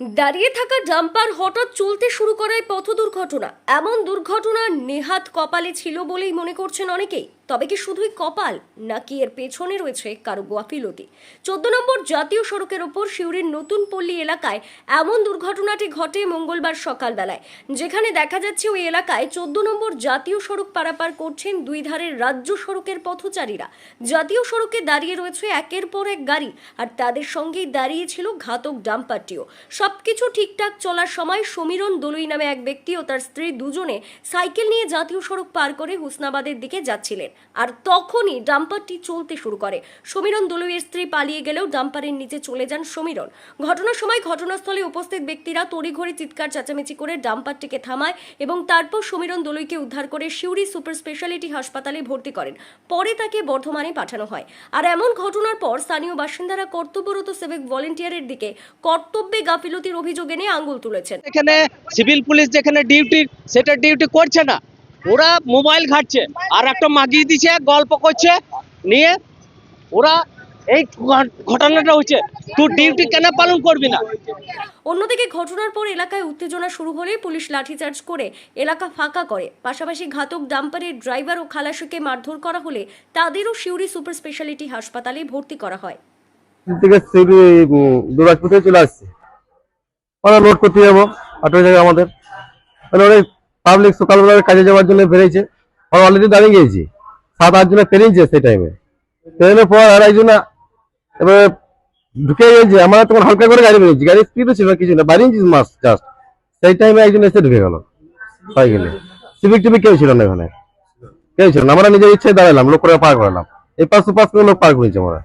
দাঁড়িয়ে থাকা জাম্পার হঠাৎ চলতে শুরু করায় পথ দুর্ঘটনা এমন দুর্ঘটনা নেহাত কপালে ছিল বলেই মনে করছেন অনেকেই। তবে কি শুধুই কপাল, নাকি এর পেছনে রয়েছে কারও গাফিলতি চোদ্দ নম্বর জাতীয় সড়কের ওপর শিউরির নতুন পল্লী এলাকায় এমন দুর্ঘটনাটি ঘটে মঙ্গলবার সকালবেলায়। যেখানে দেখা যাচ্ছে ওই এলাকায় চোদ্দ নম্বর জাতীয় সড়ক পারাপার করছেন দুই ধারের রাজ্য সড়কের পথচারীরা। জাতীয় সড়কে দাঁড়িয়ে রয়েছে একের পর এক গাড়ি, আর তাদের সঙ্গেই দাঁড়িয়েছিল ঘাতক ডাম্পারটিও। সবকিছু ঠিকঠাক চলার সময় সমীরণ দলুই নামে এক ব্যক্তি ও তার স্ত্রী দুজনে সাইকেল নিয়ে জাতীয় সড়ক পার করে হুসনাবাদের দিকে যাচ্ছিলেন। আর তখনই ডাম্পারটি চলতে শুরু করে। সমীরণ দলুইয়ের স্ত্রী পালিয়ে গেলেও ডাম্পারের নিচে চলে যান সমীরণ। ঘটনার সময় ঘটনাস্থলে উপস্থিত ব্যক্তিরা তড়িঘড়ি চিৎকার চেঁচামেচি করে ডাম্পারটিকে থামায় এবং তারপর সমীরণ দলুইকে উদ্ধার করে শিউরি সুপার স্পেশালিটি হাসপাতালে ভর্তি করেন। পরে তাকে বর্ধমানে পাঠানো হয়। আর এমন ঘটনার পর স্থানীয় বাসিন্দারা কর্তব্যরত সিভিক ভলেন্টিয়ারের দিকে কর্তব্যে গাফিলতির অভিযোগ এনে আঙুল তুলেছেন। এখানে সিভিল পুলিশ যেখানে ডিউটি সেটা ডিউটি করছে না। ওরা মোবাইল ঘাটছে আর একটা মাগিয়ে দিছে গল্প করছে নিয়ে ওরা এই ঘটনাটা হচ্ছে। তুই ডিউটি কেন পালন করবি না? অন্যদিকে ঘটনার পর এলাকায় উত্তেজনা শুরু হলে পুলিশ লাঠিচার্জ করে এলাকা ফাঁকা করে। পাশাপাশি ঘাতক ডাম্পারের ড্রাইভার ও খালাসিকে মারধর করা হলে তাদেরও শিউরি সুপার স্পেশালিটি হাসপাতালে ভর্তি করা হয়। থেকে সিবি দুরাজপুর থেকে চলে আসছে। আমরা লোড করতে যাব অটো জায়গা আমাদের। পাবলিক সকালবেলা কাজে যাওয়ার জন্য বেরিয়েছে। আমরা অলরেডি দাঁড়িয়ে গিয়েছি। সাত, আট জনে পেরিয়েছে সেই টাইমে পেরোনোর পর আর একজন এবারে ঢুকে গেছে আমরা তখন হালকা করে গাড়ি বেরিয়েছি গাড়ি স্পিডও ছিল কিছু না। বাড়িয়েছি মাস জাস্ট সেই টাইমে একজন এসে ঢুকে গেল। সাইকেলে সিভিক টিভিক কেউ ছিল না এখানে। কেউ ছিল না। আমরা নিজের ইচ্ছে দাঁড়ালাম, লোক করে পার করালাম। এই পাশ পাশ করে লোক পার করেছি আমরা।